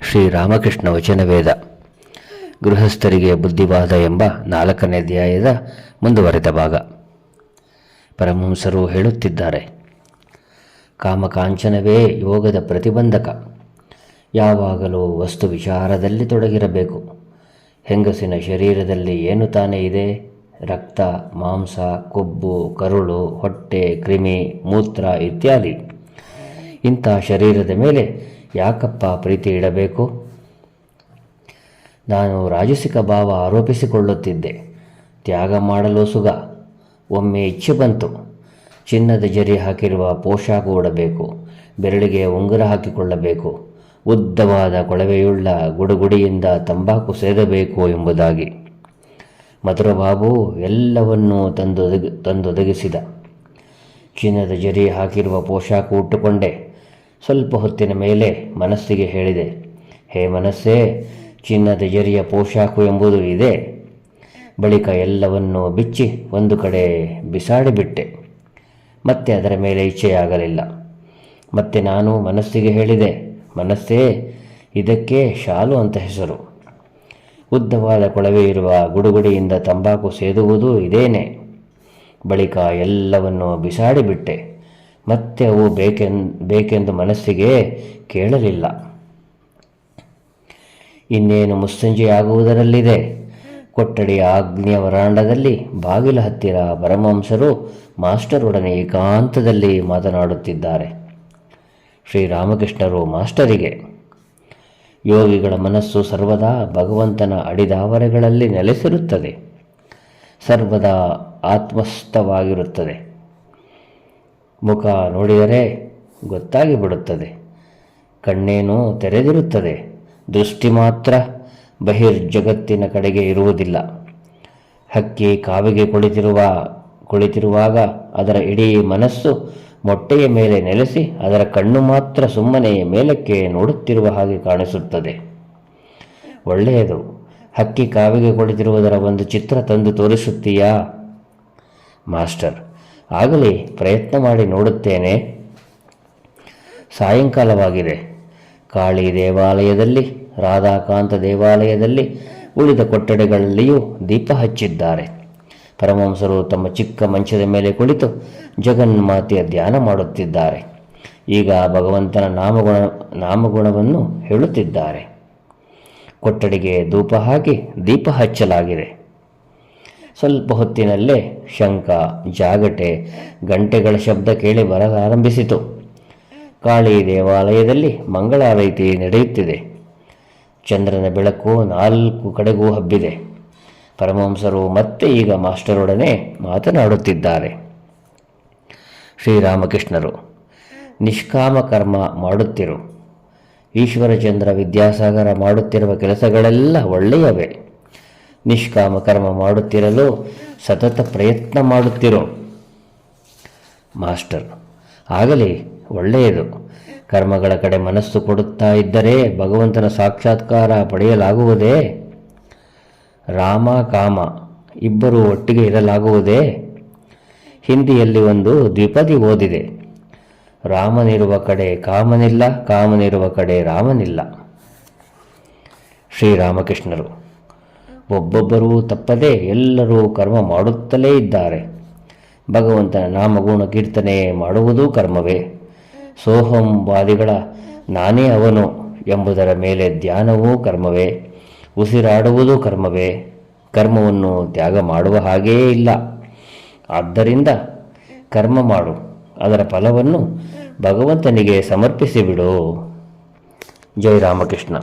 ಶ್ರೀರಾಮಕೃಷ್ಣ ವಚನವೇದ ಗೃಹಸ್ಥರಿಗೆ ಬುದ್ಧಿವಾದ ಎಂಬ ನಾಲ್ಕನೇ ಅಧ್ಯಾಯದ ಮುಂದುವರೆದ ಭಾಗ. ಪರಮಹಂಸರು ಹೇಳುತ್ತಿದ್ದಾರೆ, ಕಾಮಕಾಂಚನವೇ ಯೋಗದ ಪ್ರತಿಬಂಧಕ. ಯಾವಾಗಲೂ ವಸ್ತು ವಿಚಾರದಲ್ಲಿ ತೊಡಗಿರಬೇಕು. ಹೆಂಗಸಿನ ಶರೀರದಲ್ಲಿ ಏನು ತಾನೇ ಇದೆ? ರಕ್ತ, ಮಾಂಸ, ಕೊಬ್ಬು, ಕರುಳು, ಹೊಟ್ಟೆ, ಕ್ರಿಮಿ, ಮೂತ್ರ ಇತ್ಯಾದಿ. ಇಂಥ ಶರೀರದ ಮೇಲೆ ಯಾಕಪ್ಪ ಪ್ರೀತಿ ಇಡಬೇಕು? ನಾನು ರಾಜಸಿಕ ಭಾವ ಆರೋಪಿಸಿಕೊಳ್ಳುತ್ತಿದ್ದೆ. ತ್ಯಾಗ ಮಾಡಲು ಸುಗ. ಒಮ್ಮೆ ಇಚ್ಛೆ ಬಂತು. ಚಿನ್ನದ ಜರಿ ಹಾಕಿರುವ ಪೋಷಾಕು ಉಡಬೇಕು. ಬೆರಳಿಗೆ ಉಂಗುರ ಹಾಕಿಕೊಳ್ಳಬೇಕು. ಉದ್ದವಾದ ಕೊಳವೆಯುಳ್ಳ ಗುಡುಗುಡಿಯಿಂದ ತಂಬಾಕು ಸೇದಬೇಕು ಎಂಬುದಾಗಿ. ಮಧುರಬಾಬು ಎಲ್ಲವನ್ನೂ ತಂದೊದಗಿ, ತಂದೊದಗಿಸಿದ. ಚಿನ್ನದ ಜರಿ ಹಾಕಿರುವ ಪೋಷಾಕು ಉಟ್ಟುಕೊಂಡೆ. ಸ್ವಲ್ಪ ಹೊತ್ತಿನ ಮೇಲೆ ಮನಸ್ಸಿಗೆ ಹೇಳಿದೆ, ಹೇ ಮನಸ್ಸೇ, ಚಿನ್ನದ ಜರಿಯ ಪೋಷಾಕು ಎಂಬುದು ಇದೆ. ಬಳಿಕ ಎಲ್ಲವನ್ನೂ ಬಿಚ್ಚಿ ಒಂದು ಕಡೆ ಬಿಸಾಡಿಬಿಟ್ಟೆ. ಮತ್ತೆ ಅದರ ಮೇಲೆ ಇಚ್ಛೆಯಾಗಲಿಲ್ಲ. ಮತ್ತೆ ನಾನು ಮನಸ್ಸಿಗೆ ಹೇಳಿದೆ, ಮನಸ್ಸೇ, ಇದಕ್ಕೆ ಶಾಲು ಅಂತ ಹೆಸರು. ಉದ್ದವಾದ ಕೊಳವೆ ಇರುವ ಗುಡುಗುಡಿಯಿಂದ ತಂಬಾಕು ಸೇದುವುದು ಇದೇನೆ. ಬಳಿಕ ಎಲ್ಲವನ್ನು ಬಿಸಾಡಿಬಿಟ್ಟೆ. ಮತ್ತೆ ಅವು ಬೇಕೆನ್, ಬೇಕೆಂದು ಮನಸ್ಸಿಗೆ ಕೇಳಲಿಲ್ಲ. ಇನ್ನೇನು ಮುಸ್ಸಂಜೆಯಾಗುವುದರಲ್ಲಿದೆ? ಕೊಠಡಿಯ ಆಗ್ನೇಯ ವರಾಂಡದಲ್ಲಿ ಬಾಗಿಲ ಹತ್ತಿರ ಪರಮಹಂಸರು ಮಾಸ್ಟರೊಡನೆ ಏಕಾಂತದಲ್ಲಿ ಮಾತನಾಡುತ್ತಿದ್ದಾರೆ. ಶ್ರೀರಾಮಕೃಷ್ಣರು ಮಾಸ್ಟರಿಗೆ, ಯೋಗಿಗಳ ಮನಸ್ಸು ಸರ್ವದಾ ಭಗವಂತನ ಅಡಿದಾವರೆಗಳಲ್ಲಿ ನೆಲೆಸಿರುತ್ತದೆ. ಸರ್ವದಾ ಆತ್ಮಸ್ಥವಾಗಿರುತ್ತದೆ. ಮುಖ ನೋಡಿದರೆ ಗೊತ್ತಾಗಿ ಬಿಡುತ್ತದೆ ಕಣ್ಣೇನು ತೆರೆದಿರುತ್ತದೆ. ದೃಷ್ಟಿ ಮಾತ್ರ ಬಹಿರ್ಜಗತ್ತಿನ ಕಡೆಗೆ ಇರುವುದಿಲ್ಲ. ಹಕ್ಕಿ ಕಾವಿಗೆ ಕುಳಿತಿರುವ, ಕುಳಿತಿರುವಾಗ ಅದರ ಇಡೀ ಮನಸ್ಸು ಮೊಟ್ಟೆಯ ಮೇಲೆ ನೆಲೆಸಿ ಅದರ ಕಣ್ಣು ಮಾತ್ರ ಸುಮ್ಮನೆ ಮೇಲಕ್ಕೆ ನೋಡುತ್ತಿರುವ ಹಾಗೆ ಕಾಣಿಸುತ್ತದೆ. ಒಳ್ಳೆಯದು. ಹಕ್ಕಿ ಕಾವಿಗೆ ಕುಳಿತಿರುವುದರ ಒಂದು ಚಿತ್ರ ತಂದು ತೋರಿಸುತ್ತೀಯಾ? ಮಾಸ್ಟರ್ ಆಗಲಿ, ಪ್ರಯತ್ನ ಮಾಡಿ ನೋಡುತ್ತೇನೆ. ಸಾಯಂಕಾಲವಾಗಿದೆ. ಕಾಳಿ ದೇವಾಲಯದಲ್ಲಿ, ರಾಧಾಕಾಂತ ದೇವಾಲಯದಲ್ಲಿ, ಉಳಿದ ಕೊಠಡಿಗಳಲ್ಲಿಯೂ ದೀಪ ಹಚ್ಚಿದ್ದಾರೆ. ಪರಮಹಂಸರು ತಮ್ಮ ಚಿಕ್ಕ ಮಂಚದ ಮೇಲೆ ಕುಳಿತು ಜಗನ್ಮಾತೆಯ ಧ್ಯಾನ ಮಾಡುತ್ತಿದ್ದಾರೆ. ಈಗ ಭಗವಂತನ ನಾಮಗುಣ, ನಾಮಗುಣವನ್ನು ಹೇಳುತ್ತಿದ್ದಾರೆ. ಕೊಠಡಿಗೆ ಧೂಪ ಹಾಕಿ ದೀಪ ಹಚ್ಚಲಾಗಿದೆ. ಸ್ವಲ್ಪ ಹೊತ್ತಿನಲ್ಲೇ ಶಂಕ, ಜಾಗಟೆ, ಗಂಟೆಗಳ ಶಬ್ದ ಕೇಳಿ ಬರಲಾರಂಭಿಸಿತು ಕಾಳಿ ದೇವಾಲಯದಲ್ಲಿ ಮಂಗಳಾರೈತಿ ನಡೆಯುತ್ತಿದೆ. ಚಂದ್ರನ ಬೆಳಕು ನಾಲ್ಕು ಕಡೆಗೂ ಹಬ್ಬಿದೆ. ಪರಮಹಂಸರು ಮತ್ತೆ ಈಗ ಮಾಸ್ಟರೊಡನೆ ಮಾತನಾಡುತ್ತಿದ್ದಾರೆ. ಶ್ರೀರಾಮಕೃಷ್ಣರು, ನಿಷ್ಕಾಮ ಕರ್ಮ ಮಾಡುತ್ತಿರು. ಈಶ್ವರಚಂದ್ರ ವಿದ್ಯಾಸಾಗರ ಮಾಡುತ್ತಿರುವ ಕೆಲಸಗಳೆಲ್ಲ ಒಳ್ಳೆಯವೇ. ನಿಷ್ಕಾಮ ಕರ್ಮ ಮಾಡುತ್ತಿರಲು ಸತತ ಪ್ರಯತ್ನ ಮಾಡುತ್ತಿರು. ಮಾಸ್ಟರ್, ಆಗಲಿ, ಒಳ್ಳೆಯದು. ಕರ್ಮಗಳ ಕಡೆ ಮನಸ್ಸು ಕೊಡುತ್ತಾ ಇದ್ದರೆ ಭಗವಂತನ ಸಾಕ್ಷಾತ್ಕಾರ ಪಡೆಯಲಾಗುವುದೇ? ರಾಮ, ಕಾಮ ಇಬ್ಬರು ಒಟ್ಟಿಗೆ ಇರಲಾಗುವುದೇ? ಹಿಂದಿಯಲ್ಲಿ ಒಂದು ದ್ವಿಪದಿ ಓದಿದೆ. ರಾಮನಿರುವ ಕಡೆ ಕಾಮನಿಲ್ಲ, ಕಾಮನಿರುವ ಕಡೆ ರಾಮನಿಲ್ಲ. ಶ್ರೀರಾಮಕೃಷ್ಣರು ಒಬ್ಬೊಬ್ಬರೂ ತಪ್ಪದೆ ಎಲ್ಲರೂ ಕರ್ಮ ಮಾಡುತ್ತಲೇ ಇದ್ದಾರೆ. ಭಗವಂತನ ನಾಮಗುಣ ಕೀರ್ತನೆ ಮಾಡುವುದೂ ಕರ್ಮವೇ. ಸೋಹಂ ವಾದಿಗಳ ನಾನೇ ಅವನು ಎಂಬುದರ ಮೇಲೆ ಧ್ಯಾನವೂ ಕರ್ಮವೇ. ಉಸಿರಾಡುವುದೂ ಕರ್ಮವೇ. ಕರ್ಮವನ್ನು ತ್ಯಾಗ ಮಾಡುವ ಹಾಗೇ ಇಲ್ಲ. ಆದ್ದರಿಂದ ಕರ್ಮ ಮಾಡು. ಅದರ ಫಲವನ್ನು ಭಗವಂತನಿಗೆ ಸಮರ್ಪಿಸಿಬಿಡು. ಜೈ ರಾಮಕೃಷ್ಣ.